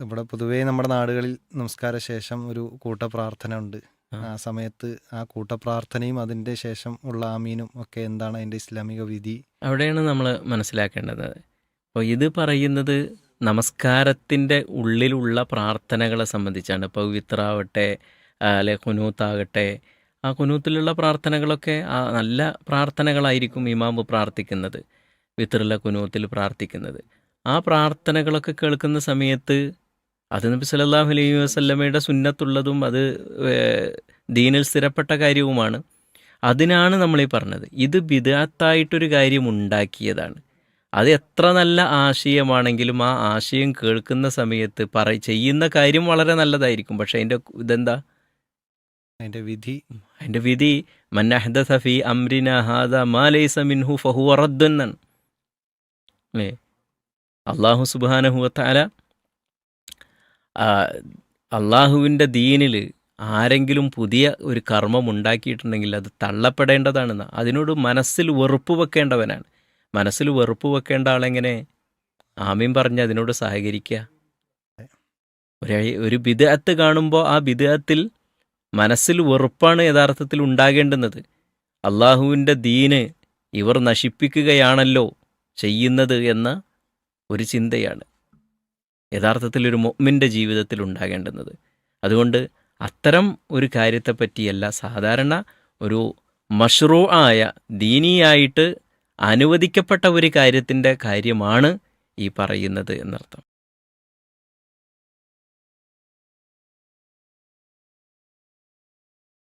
ഇവിടെ പൊതുവേ നമ്മുടെ നാടുകളിൽ നമസ്കാര ശേഷം ഒരു കൂട്ടപ്രാർത്ഥന ഉണ്ട് ആ. സമയത്ത് ആ കൂട്ടപ്രാർത്ഥനയും അതിന്റെ ശേഷം ഉള്ള ആമീനും ഒക്കെ എന്താണ് അതിന്റെ ഇസ്ലാമിക വിധി? അവിടെയാണ് നമ്മൾ മനസ്സിലാക്കേണ്ടത്. അപ്പോൾ ഇത് പറയുന്നത് നമസ്കാരത്തിന്റെ ഉള്ളിലുള്ള പ്രാർത്ഥനകളെ സംബന്ധിച്ചാണ്. ഇപ്പോൾ വിത്രാവട്ടെ അല്ലെ കുനൂത്താകട്ടെ ആ കുനൂത്തിലുള്ള പ്രാർത്ഥനകളൊക്കെ ആ നല്ല പ്രാർത്ഥനകളായിരിക്കും ഇമാമ്പ് പ്രാർത്ഥിക്കുന്നത് വിത്രല കുനൂത്തിൽ പ്രാർത്ഥിക്കുന്നത്. ആ പ്രാർത്ഥനകളൊക്കെ കേൾക്കുന്ന സമയത്ത് അത് നബി സല്ലല്ലാഹു അലൈഹി വസ്ലമയുടെ സുന്നത്തുള്ളതും അത് ദീനിൽ സ്ഥിരപ്പെട്ട കാര്യവുമാണ്. അതിനാണ് നമ്മൾ ഈ പറഞ്ഞത്. ഇത് ബിദാത്തായിട്ടൊരു കാര്യം ഉണ്ടാക്കിയതാണ് അത് എത്ര നല്ല ആശയമാണെങ്കിലും ആ ആശയം കേൾക്കുന്ന സമയത്ത് പറ ചെയ്യുന്ന കാര്യം വളരെ നല്ലതായിരിക്കും. പക്ഷേ അതിന്റെ ഇതെന്താ? അതിന്റെ വിധി. അതിന്റെ വിധി മന്നഹദ സഫി അംരിന ഹാദ മാലൈസ മിൻഹു ഫഹു എന്നാണ് അല്ലേ? അള്ളാഹു സുബാനഹുവത്താല അള്ളാഹുവിന്റെ ദീനിൽ ആരെങ്കിലും പുതിയ ഒരു കർമ്മം ഉണ്ടാക്കിയിട്ടുണ്ടെങ്കിൽ അത് തള്ളപ്പെടേണ്ടതാണെന്ന്. അതിനോട് മനസ്സിൽ വെറുപ്പ് വെക്കേണ്ടവനാണ്. മനസ്സിൽ വെറുപ്പ് വെക്കേണ്ട ആളെങ്ങനെ ആമീൻ പറഞ്ഞ് അതിനോട് സഹകരിക്കുക ഒരു ഒരു ബിദഅത്ത് കാണുമ്പോൾ ആ ബിദഅത്തിൽ മനസ്സിൽ വെറുപ്പാണ് യഥാർത്ഥത്തിൽ ഉണ്ടാകേണ്ടുന്നത്. അള്ളാഹുവിന്റെ ദീന് ഇവർ നശിപ്പിക്കുകയാണല്ലോ ചെയ്യുന്നത് എന്ന ഒരു ചിന്തയാണ്. യഥാർത്ഥത്തിൽ ഒരു മൊമ്മിന്റെ ജീവിതത്തിൽ ഉണ്ടാകേണ്ടുന്നത്. അതുകൊണ്ട് അത്തരം ഒരു കാര്യത്തെപ്പറ്റിയല്ല സാധാരണ ഒരു മഷ്റൂ ആയ ദീനിയായിട്ട് അനുവദിക്കപ്പെട്ട ഒരു കാര്യത്തിന്റെ കാര്യമാണ് ഈ പറയുന്നത് എന്നർത്ഥം.